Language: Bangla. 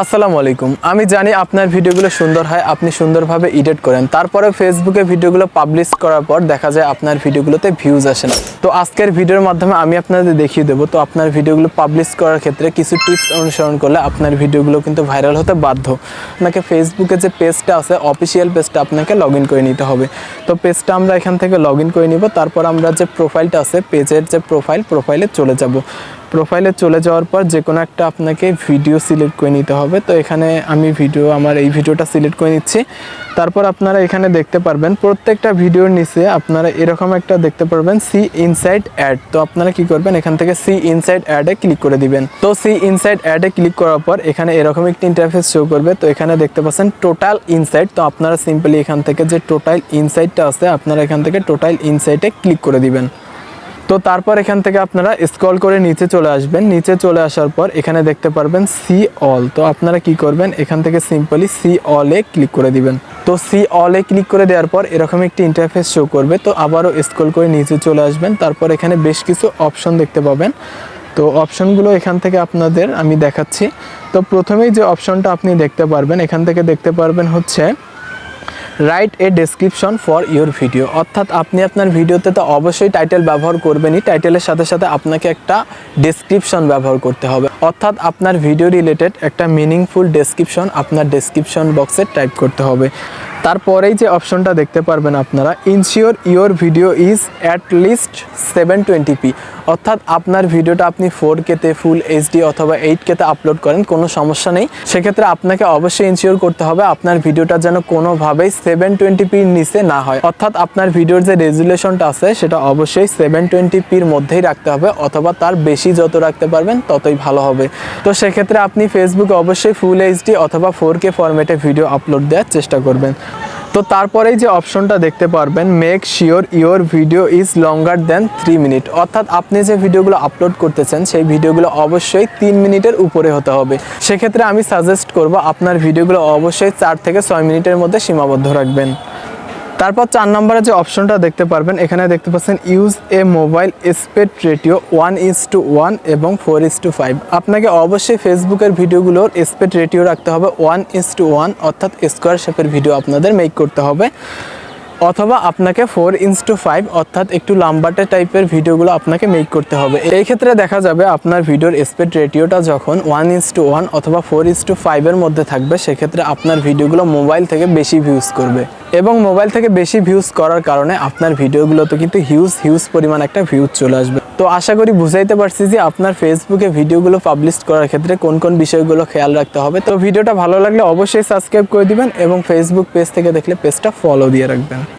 আসসালামু আলাইকুম। আমি জানি আপনার ভিডিওগুলো সুন্দর হয়, আপনি সুন্দরভাবে এডিট করেন। তারপরে ফেসবুকে ভিডিওগুলো পাবলিশ করার পর দেখা যায় আপনার ভিডিওগুলোতে ভিউজ আসে না। তো আজকের ভিডিওর মাধ্যমে আমি আপনাদের দেখিয়ে দেবো, তো আপনার ভিডিওগুলো পাবলিশ করার ক্ষেত্রে কিছু টিপস অনুসরণ করলে আপনার ভিডিওগুলো কিন্তু ভাইরাল হতে বাধ্য। আপনাকে ফেসবুকে যে পেজটা আছে অফিসিয়াল পেজটা আপনাকে লগ করে নিতে হবে। তো পেজটা আমরা এখান থেকে লগ করে নিব, তারপর আমরা যে প্রোফাইলটা আছে পেজের যে প্রোফাইল প্রোফাইলে চলে যাব। প্রোফাইলে চলে যাওয়ার পর যে কোনো একটা আপনাকে ভিডিও সিলেক্ট করে নিতে হবে। তো এখানে আমি ভিডিও আমার এই ভিডিওটা সিলেক্ট করে নিচ্ছি। তারপর আপনারা এখানে দেখতে পারবেন, প্রত্যেকটা ভিডিওর নিচে আপনারা এরকম একটা দেখতে পারবেন সি ইনসাইড অ্যাড তো আপনারা কি করবেন, এখান থেকে সি ইনসাইড অ্যাডে ক্লিক করে দিবেন। তো সি ইনসাইড অ্যাডে ক্লিক করার পর এখানে এরকম একটি ইন্টারফেস শো করবে। তো এখানে দেখতে পাচ্ছেন টোটাল ইনসাইট তো আপনারা সিম্পলি এখান থেকে যে টোটাল ইনসাইটটা আছে, আপনারা এখান থেকে টোটাল ইনসাইটে ক্লিক করে দিবেন। তো তারপর এখান থেকে আপনারা স্ক্রল করে নিচে চলে আসবেন। নিচে চলে আসার পর এখানে দেখতে পারবেন সি অল তো আপনারা কি করবেন? এখান থেকে সিম্পলি সি অলে ক্লিক করে দিবেন। তো সি অলে ক্লিক করে দেওয়ার পর এরকম একটি ইন্টারফেস শো করবে। তো আবারও স্ক্রল করে নিচে চলে আসবেন। তারপর এখানে বেশ কিছু অপশন দেখতে পাবেন। তো অপশনগুলো এখান থেকে আপনাদের আমি দেখাচ্ছি। তো প্রথমেই যে অপশনটা আপনি দেখতে পারবেন, এখান থেকে দেখতে পারবেন হচ্ছে write a description for your video অর্থাৎ আপনি আপনার ভিডিওতে তো অবশ্যই টাইটেল ব্যবহার করবেনই। টাইটেলের সাথে সাথে আপনাকে একটা ডেসক্রিপশন ব্যবহার করতে হবে। অর্থাৎ আপনার ভিডিও রিলেটেড একটা মিনিংফুল ডেসক্রিপশন আপনার ডেসক্রিপশন বক্সে টাইপ করতে হবে। তারপরেই যে অপশনটা দেখতে পারবেন আপনারা ensure your video is at least seven twenty p অর্থাৎ আপনার ভিডিওটা আপনি ফোর কেতে ফুল এইচডি অথবা এইট কেতে আপলোড করেন, কোনো সমস্যা নেই। সেক্ষেত্রে আপনাকে অবশ্যই ইনশিওর করতে হবে, আপনার ভিডিওটা যেন কোনোভাবেই সেভেন টোয়েন্টি পির নিচে না হয়। অর্থাৎ আপনার ভিডিওর যে রেজুলেশনটা আছে, সেটা অবশ্যই সেভেন টোয়েন্টি পির মধ্যেই রাখতে হবে, অথবা তার বেশি যত রাখতে পারবেন, ততই ভালো হবে। তো সেক্ষেত্রে আপনি ফেসবুকে অবশ্যই ফুল এইচডি অথবা ফোর কে ফরম্যাটে ভিডিও আপলোড দেওয়ার চেষ্টা করবেন। তো তারপরেই যে অপশনটা দেখতে পারবেন make sure your video is longer than three minute অর্থাৎ আপনি যে ভিডিওগুলো আপলোড করতেছেন, সেই ভিডিওগুলো অবশ্যই তিন মিনিটের উপরে হতে হবে। সেক্ষেত্রে আমি সাজেস্ট করব, আপনার ভিডিওগুলো অবশ্যই চার থেকে ছয় মিনিটের মধ্যে সীমাবদ্ধ রাখবেন। তারপর চার নম্বরে যে অপশনটা দেখতে পারবেন, এখানে দেখতে পাচ্ছেন use a mobile aspect ratio one is to one এবং ফোর ইস টু ফাইভ আপনাকে অবশ্যই ফেসবুকের ভিডিওগুলোর স্পেড রেডিও রাখতে হবে ওয়ান ইস টু ওয়ান অর্থাৎ স্কোয়ার শেপের ভিডিও আপনাদের মেক করতে হবে। অথবা আপনাকে ফোর ইঞ্চ টু ফাইভ অর্থাৎ একটু লাম্বাটে টাইপের ভিডিওগুলো আপনাকে মেক করতে হবে। এই ক্ষেত্রে দেখা যাবে আপনার ভিডিওর স্পিড রেডিওটা যখন ওয়ান ইঞ্চ টু ওয়ান অথবা ফোর ইস টু ফাইভের মধ্যে থাকবে, সেক্ষেত্রে আপনার ভিডিওগুলো মোবাইল থেকে বেশি ভিউজ করবে। এবং মোবাইল থেকে বেশি ভিউজ করার কারণে আপনার ভিডিওগুলোতে কিন্তু হিউজ হিউজ পরিমাণ একটা ভিউজ চলে আসবে। তো আশা করি বুঝাইতে পারছি যে আপনার ফেসবুকে ভিডিওগুলো পাবলিশ করার ক্ষেত্রে কোন কোন বিষয়গুলো খেয়াল রাখতে হবে। তো ভিডিওটা ভালো লাগলে অবশ্যই সাবস্ক্রাইব করে দিবেন এবং ফেসবুক পেজ থেকে দেখলে পেজটা ফলো দিয়ে রাখবেন।